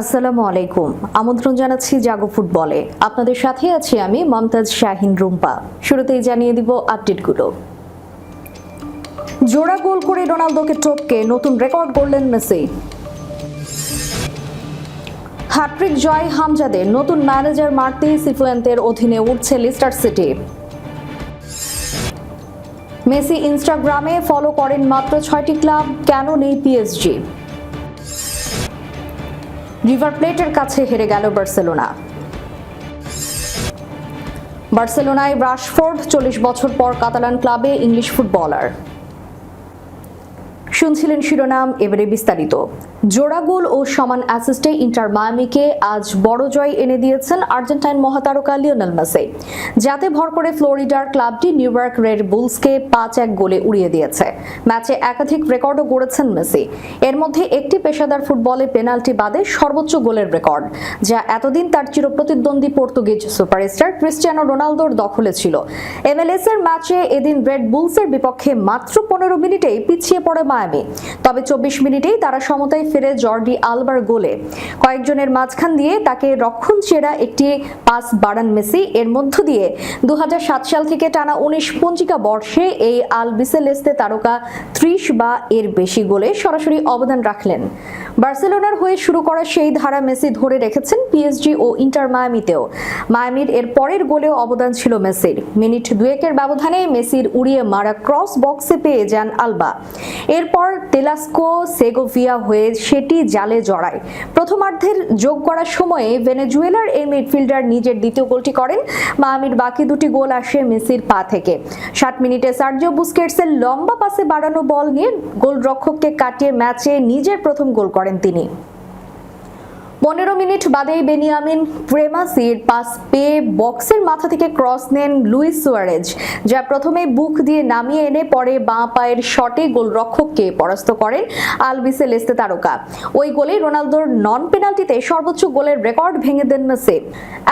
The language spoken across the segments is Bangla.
আসসালামু আলাইকুম। আমন্ত্রণ জানাচ্ছি জাগো ফুটবলে। আপনাদের সাথে আছি আমি মমতাজ শাহিন রুম্পা। শুরুতেই জানিয়ে দিব আপডেটগুলো। জোড়া গোল করে রোনালদোকে টপকে নতুন রেকর্ড গড়লেন মেসি। হ্যাট্রিক জয় হামজাদের, নতুন ম্যানেজার মার্তি সিফুয়েন্তের অধীনে উঠছে লিস্টার সিটি। মেসি ইনস্টাগ্রামে ফলো করেন মাত্র ছয়টি ক্লাব, কেন নেই পিএসজি? রিভার প্লেটের কাছে হেরে গেল বার্সেলোনা। বার্সেলোনায় রাশফোর্ড চল্লিশ বছর পর কাতালান ক্লাবে ইংলিশ ফুটবলার। শুনছিলেন শিরোনাম, এবারে বিস্তারিত। জোড়া গোল ও সমান অ্যাসিস্টে ইন্টার মায়ামিকে আজ বড় জয় এনে দিয়েছেন আর্জেন্টাইন মহাতারকা লিওনেল মেসি। যাতে ভর করে ফ্লোরিডার ক্লাবটি নিউইয়র্ক রেড বুলসকে পাঁচ এক গোলে উড়িয়ে দিয়েছে। ম্যাচে একাধিক রেকর্ডও গড়েছেন মেসি। এর মধ্যে একটি পেশাদার ফুটবলে পেনাল্টি বাদে সর্বোচ্চ গোলের রেকর্ড, যা এতদিন তার চিরপ্রতিদ্বন্দ্বী পর্তুগিজ সুপারস্টার ক্রিস্টিয়ানো রোনালদোর দখলে ছিল। এমএলএস এর ম্যাচে এদিন রেড বুলসের বিপক্ষে মাত্র পনেরো মিনিটেই পিছিয়ে পড়ে মায়ামি। তবে চব্বিশ মিনিটেই তারা সমতায় ফিরে জর্ডি আলবার গোলে। কয়েকজনের মাঝখান দিয়ে তাকে রক্ষণ চেরা একটি পাস বাড়ান মেসি, এর মধ্য দিয়ে দু হাজার সাত সাল থেকে টানা উনিশ পঞ্জিকা বর্ষে এই আল বিসেলেস্তে তারকা ত্রিশ বা এর বেশি গোলে সরাসরি অবদান রাখলেন। বার্সেলোনার হয়ে শুরু করা সেই ধারা মেসি ধরে রেখেছেন পিএসজি ও ইন্টার মায়ামিতেও মায়ামির এর পরের গোলেও অবদান ছিল মেসির। মিনিট দুয়েকের ব্যবধানে মেসির উড়িয়ে মারা ক্রস বক্সে পেয়ে যান আলবা। এরপর তেলাস্কো সেগোভিয়া হয়ে সেটি জালে জড়ায়। প্রথমার্ধের যোগ করার সময়ে ভেনেজুয়েলার এই মিডফিল্ডার নিজের দ্বিতীয় গোলটি করেন। মায়ামির বাকি দুটি গোল আসে মেসির পা থেকে। ষাট মিনিটে সার্জিও বুস্কেটসের লম্বা পাসে বাড়ানো বল নিয়ে গোলরক্ষককে কাটিয়ে ম্যাচে নিজের প্রথম গোল করেন তিনি। পনেরো মিনিট বাদেই বেনিয়ামিন প্রেমাসির পাস পেয়ে বক্সের মাথা থেকে ক্রস নেন লুইস সুয়ারেজ, যা প্রথমে বুক দিয়ে নামিয়ে এনে পরে বাঁ পায়ের শটে গোলরক্ষককে পরাস্ত করেন আলবিসে লেস্তে তারকা। ওই গোলে রোনালদোর নন পেনাল্টিতে সর্বোচ্চ গোলের রেকর্ড ভেঙে দেন মেসি।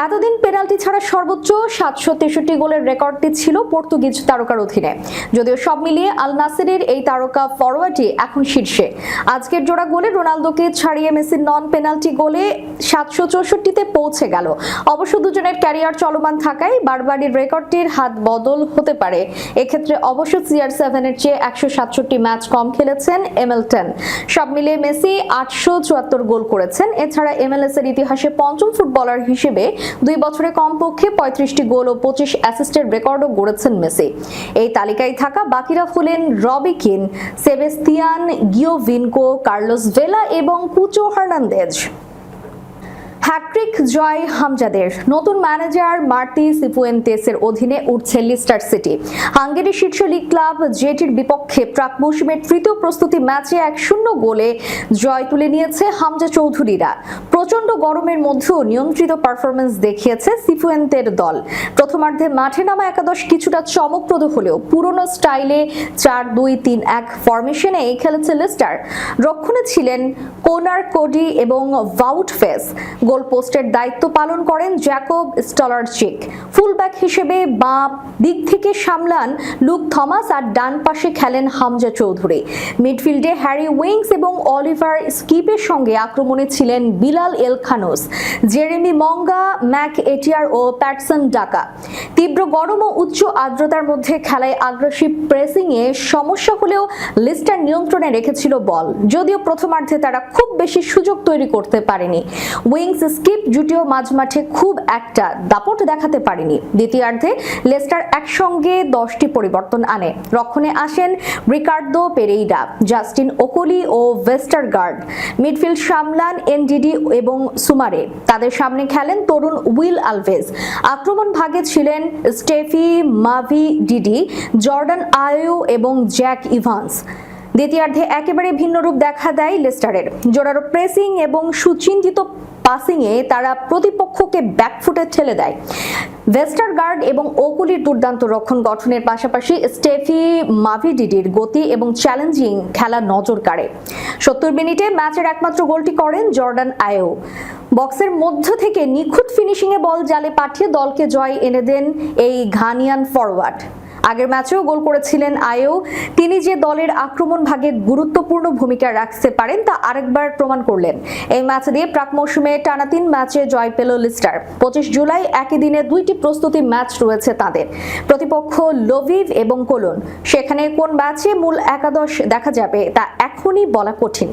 এতদিন পেনাল্টি ছাড়া সর্বোচ্চ সাতশো তেষট্টি গোলের রেকর্ডটি ছিল পর্তুগিজ তারকার অধীনে। যদিও সব মিলিয়ে আল নাসিরের এই তারকা ফরওয়ার্ডই এখন শীর্ষে। আজকের জোড়া গোলে রোনালদোকে ছাড়িয়ে মেসির নন পেনাল্টি গোলে সাতশো চৌষট্টিতে পৌঁছে গেল। অবশ্য দুজনের ক্যারিয়ার চলমান থাকায় বারবারির রেকর্ডটির হাত বদল হতে পারে। এক্ষেত্রে অবশ্য সিআর সেভেনের চেয়ে একশো সাতষট্টি ম্যাচ কম খেলেছেন এমএলটন। সব মিলিয়ে মেসি আটশো চুয়াত্তর গোল করেছেন। এছাড়া এমএলএস এর ইতিহাসে পঞ্চম ফুটবলার হিসেবে দুই বছরে কমপক্ষে পঁয়ত্রিশটি গোল ও পঁচিশ অ্যাসিস্টের রেকর্ডও গড়েছেন মেসি। এই তালিকায় থাকা বাকিরা হলেন রবিকিন সেবেস্তিয়ান গিওভিনকো, কার্লোস ভেলা এবং পুচো হার্নান্দেজ। হ্যাট্রিক জয় হামজাদের। নতুন ম্যানেজার মার্তি সিপুয়েন্তেসের অধীনে উঠছে লিস্টার সিটি। হাঙ্গেরি শীর্ষ লিগ ক্লাব জেটির বিপক্ষে প্রাক মৌসুমের তৃতীয় প্রস্তুতি ম্যাচে এক শূন্য গোলে জয় তুলে নিয়েছে হামজা চৌধুরীরা। প্রচণ্ড গরমের মধ্যেও নিয়ন্ত্রিত পারফরমেন্স দেখিয়েছে সিফুয়েন্তের দল। প্রথমার্ধে মাঠে নামা একাদশ কিছুটা চমকপ্রদ হলেও পুরনো স্টাইলে চার দুই তিন এক ফরমেশনে খেলেছে লিস্টার। রক্ষণে ছিলেন কোনার কোডি এবং ভাউট ফেস গোল পোস্টের দায়িত্ব পালন করেন জ্যাকব স্টলারচিক। ফুলব্যাক হিসেবে বাঁ দিক থেকে সামলান লুক থমাস আর ডান পাশে খেলেন হামজা চৌধুরী। মিডফিল্ডে হ্যারি উইংস এবং অলিভার স্কিপের সঙ্গে আক্রমণে ছিলেন Bilal El Khannouss Jeremy Monga, McAteer ও প্যাটসন ডাকা। তীব্র গরম ও উচ্চ আর্দ্রতার মধ্যে খেলায় আগ্রাসী প্রেসিংয়ে সমস্যা হলেও লিস্টার নিয়ন্ত্রণে রেখেছিল বল। যদিও প্রথমার্ধে তারা খুব বেশি সুযোগ তৈরি করতে পারেনি। উইংস স্কিপ জুটিও মাঝমাঠে খুব একটা দাপট দেখাতে পারেনি। দ্বিতীয়ার্ধে লেস্টার একসঙ্গে দশটি পরিবর্তন আনে। রক্ষণে আসেন রিকার্দো পেরেইরা, জাস্টিন ওকলি ও ওয়েস্টারগার্ড। মিডফিল্ড সামলান এনডিডি এবং সুমারে। তাদের সামনে খেলেন তরুণ উইল আলভেজ। আক্রমণ ভাগে ছিলেন স্টেফি মাভি ডিডি জর্ডান আয়ু এবং জ্যাক ইভান্স। দ্বিতীয়ার্ধে একেবারে ভিন্ন রূপ দেখা দেয় লেস্টারের। জোরারো প্রেসিং এবং সুচিন্তিত পাসিংয়ে তারা প্রতিপক্ষকে ব্যাকফুটে ঠেলে দেয়। ওয়েস্টারগার্ড এবং ওকুলির দুর্দান্ত রক্ষণ গঠনের পাশাপাশি স্টেফি মাভিডিডির গতি এবং চ্যালেঞ্জিং খেলা নজর কাড়ে। সত্তর মিনিটে ম্যাচের একমাত্র গোলটি করেন জর্ডান আয়ো। বক্সের মধ্য থেকে নিখুঁত ফিনিশিংয়ে বল জালে পাঠিয়ে দলকে জয় এনে দেন এই ঘানিয়ান ফরওয়ার্ড আগের ম্যাচেও গোল করেছিলেন আয়েও তিনি যে দলের আক্রমণ ভাগে গুরুত্বপূর্ণ ভূমিকা রাখতে পারেন, তা আরেকবার প্রমাণ করলেন। এই ম্যাচ দিয়ে প্রাক মৌসুমে টানা তিন ম্যাচে জয় পেল লিস্টার। পঁচিশ জুলাই একই দিনে দুইটি প্রস্তুতি ম্যাচ রয়েছে তাদের। প্রতিপক্ষ লোভিভ এবং কোলন। সেখানে কোন ম্যাচে মূল একাদশ দেখা যাবে, তা এখনই বলা কঠিন।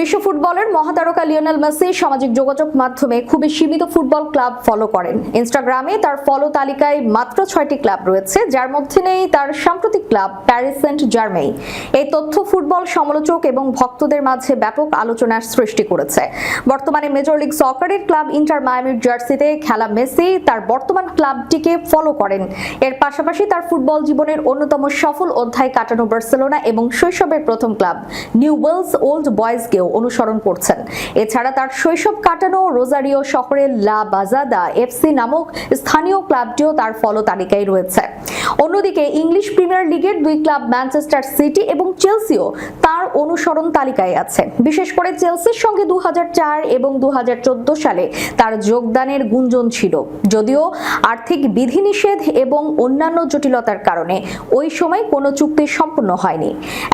বিশ্ব ফুটবলের মহাতারকা লিওনেল মেসি সামাজিক যোগাযোগ মাধ্যমে খুবই সীমিত ফুটবল ক্লাব ফলো করেন। ইনস্টাগ্রামে তার ফলো তালিকায় মাত্র ছয়টি ক্লাব রয়েছে, যার মধ্যে নেই তার সাম্প্রতিক ক্লাব প্যারিস সেন্ট জার্মেই এই তথ্য ফুটবল সমালোচক এবং ভক্তদের মাঝে ব্যাপক আলোচনার সৃষ্টি করেছে। বর্তমানে মেজর লিগ সকারের ক্লাব ইন্টার মায়ামির জার্সিতে খেলা মেসি তার বর্তমান ক্লাবটিকে ফলো করেন। এর পাশাপাশি তার ফুটবল জীবনের অন্যতম সফল অধ্যায় কাটানো বার্সেলোনা এবং শৈশবের প্রথম ক্লাব, নিউ ওয়েলস ওল্ড বয়েজকেও অনুসরণ করছেন। এছাড়া তার শৈশব কাটানো রোজারিও শহরের লা বাজাদা এফসি নামক স্থানীয় ক্লাবটিও তার ফলো তালিকায় রয়েছে। অন্যদিকে ইংলিশ প্রিমিয়ার লিগের দুই ক্লাব ম্যানচেস্টার সিটি এবং চেলসিও তার অনুসরণ তালিকায় আছে। বিশেষ করে চেলসির সঙ্গে দু হাজার চার এবং দু হাজার চোদ্দ সালে তার যোগদানের গুঞ্জন ছিল। যদিও আর্থিক বিধিনিষেধ এবং অন্যান্য জটিলতার কারণে ওই সময় কোনো চুক্তি সম্পূর্ণ হয়নি।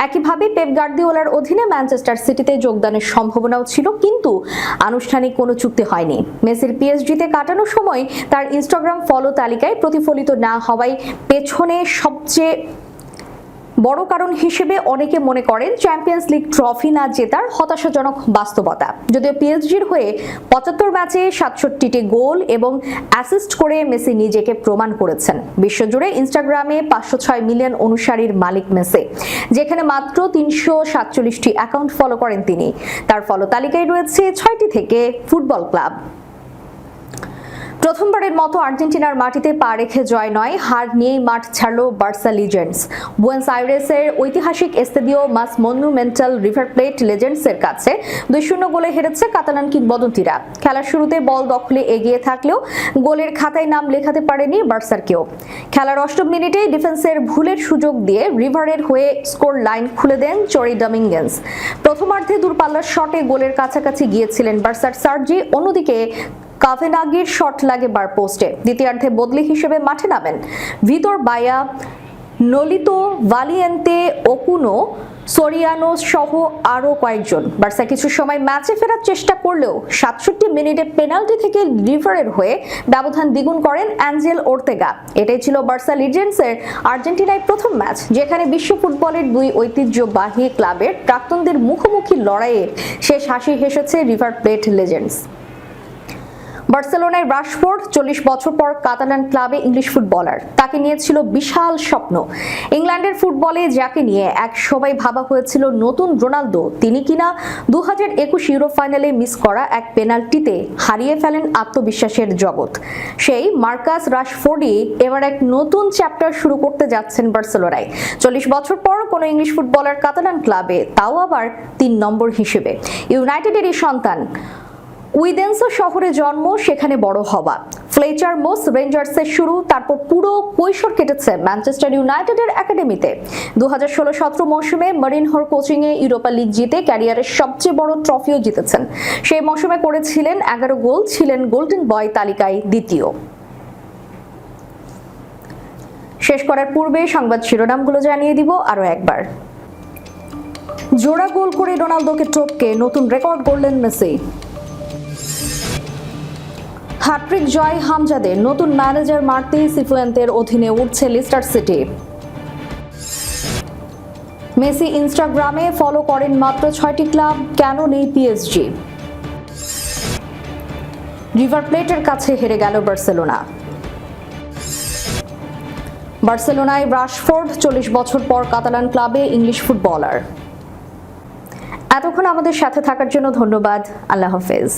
একইভাবে পেপ গার্দিওলার অধীনে ম্যানচেস্টার সিটিতে যোগদানের সম্ভাবনাও ছিল, কিন্তু আনুষ্ঠানিক কোনো চুক্তি হয়নি। মেসির পিএসজিতে কাটানোর সময় তার ইনস্টাগ্রাম ফলো তালিকায় প্রতিফলিত না হওয়ায় পেছনে সবচেয়ে বড় কারণ হিসেবে অনেকে মনে করেন চ্যাম্পিয়ন্স লিগ ট্রফি না জেতার হতাশাজনক বাস্তবতা। যদিও পিএসজির হয়ে পঁচাত্তর ম্যাচে সাতষট্টিটি গোল এবং অ্যাসিস্ট করে মেসি নিজেকে প্রমাণ করেছেন। বিশ্বজুড়ে ইনস্টাগ্রামে পাঁচশো ছয় মিলিয়ন অনুসারীর মালিক মেসি, যেখানে মাত্র তিনশো সাতচল্লিশটি অ্যাকাউন্ট ফলো করেন তিনি। তার ফলো তালিকায় রয়েছে ছয়টি থেকে ফুটবল ক্লাব। প্রথমবারের মতো আর্জেন্টিনার মাটিতে পা রেখে জয় নয়। হার নিয়েই মাঠ ছাড়ল বার্সা লিজেন্ডস। বুয়েন্স আইরেসের ঐতিহাসিক Estadio Mas Monumental River Plate লেজেন্ডসের কাছে দুই শূন্য গোলে হেরেছে কাতালান কিংবদন্তিরা। খেলার শুরুতে বল দখলে এগিয়ে থাকলেও গোলের খাতায় নাম লেখাতে পারেনি বার্সার কেউ। খেলার অষ্টম মিনিটে ডিফেন্সের ভুলের সুযোগ দিয়ে রিভারের হয়ে স্কোর লাইন খুলে দেন চরি ডমিঙ্গেন্স। প্রথমার্ধে দূরপাল্লার শটে গোলের কাছাকাছি গিয়েছিলেন বার্সার সার্জি। অন্যদিকে কাভেনাগির শট লাগে বার পোস্টে। দ্বিতীয়ার্ধে বদলি হিসেবে মাঠে নামেন। ভিতর বায়া, নলিতো, ভালিয়েন্তে ওকুনো সোরিয়ানো সহ আরও কয়েকজন। বার্সা কিছু সময় ম্যাচে ফেরার চেষ্টা করলেও সাতষট্টি মিনিটে পেনাল্টি থেকে লিভারের হয়ে ব্যবধান দ্বিগুণ করেন অ্যাঞ্জেল ওর্তেগা। এটাই ছিল বার্সা লিজেন্ডসের আর্জেন্টিনায় প্রথম ম্যাচ, যেখানে বিশ্ব ফুটবলের দুই ঐতিহ্যবাহী ক্লাবের প্রাক্তনদের মুখোমুখি লড়াইয়ে শেষ হাসি হেসেছে রিভার প্লেট লেজেন্ডস। বার্সেলোনায় রাশফোর্ড, চল্লিশ বছর পর কাতালান ক্লাবে ইংলিশ ফুটবলার। তাকে নিয়েছিল বিশাল স্বপ্ন। ইংল্যান্ডের ফুটবলে যাকে নিয়ে এক সবাই ভাবা হয়েছিল নতুন রোনালদো, তিনি কিনা দু হাজার একুশ ইউরো ফাইনালে মিস করা এক পেনাল্টিতে হারিয়ে ফেলেন আত্মবিশ্বাসের জগৎ। সেই মার্কাস রাশফোর্ডই এবার এক নতুন চ্যাপ্টার শুরু করতে যাচ্ছেন বার্সেলোনায়। চল্লিশ বছর পর কোনো ইংলিশ ফুটবলার কাতালান ক্লাবে, তাও আবার তিন নম্বর হিসেবে। ইউনাইটেডেরই সন্তান উইদেন্সো শহরে জন্ম, সেখানে বড় হওয়া। ফ্লেচার, মোস রেঞ্জার্সের শুরু, তারপর পুরো কৈশোর কেটেছে ম্যানচেস্টার ইউনাইটেডের একাডেমিতে। দু হাজার ষোলো সতেরো মৌসুমে মরিনহোর কোচিংয়ে ইউরোপা লিগ জিতে ক্যারিয়ারের সবচেয়ে বড় ট্রফিও জিতেছেন। সেই মৌসুমে করেছিলেন এগারো গোল, ছিলেন গোল্ডেন বয় তালিকায় দ্বিতীয়। শেষ করার পূর্বে সংবাদ শিরোনামগুলো জানিয়ে দিব আরও একবার। জোড়া গোল করে রোনালদোকে টপকে নতুন রেকর্ড গড়লেন মেসি। হ্যাট্রিক জয় হামজাদের নতুন ম্যানেজার মার্তি সিফুয়েন্তের অধীনে উঠছে লিস্টার সিটি। মেসি ইনস্টাগ্রামে ফলো করেন মাত্র ছয়টি ক্লাব, কেন নেই পিএসজি রিভার প্লেটের কাছে হেরে গেল বার্সেলোনা। বার্সেলোনায় রাশফোর্ড চল্লিশ বছর পর কাতালান ক্লাবে ইংলিশ ফুটবলার। এতক্ষণ আমাদের সাথে থাকার জন্য ধন্যবাদ। আল্লাহ হাফেজ।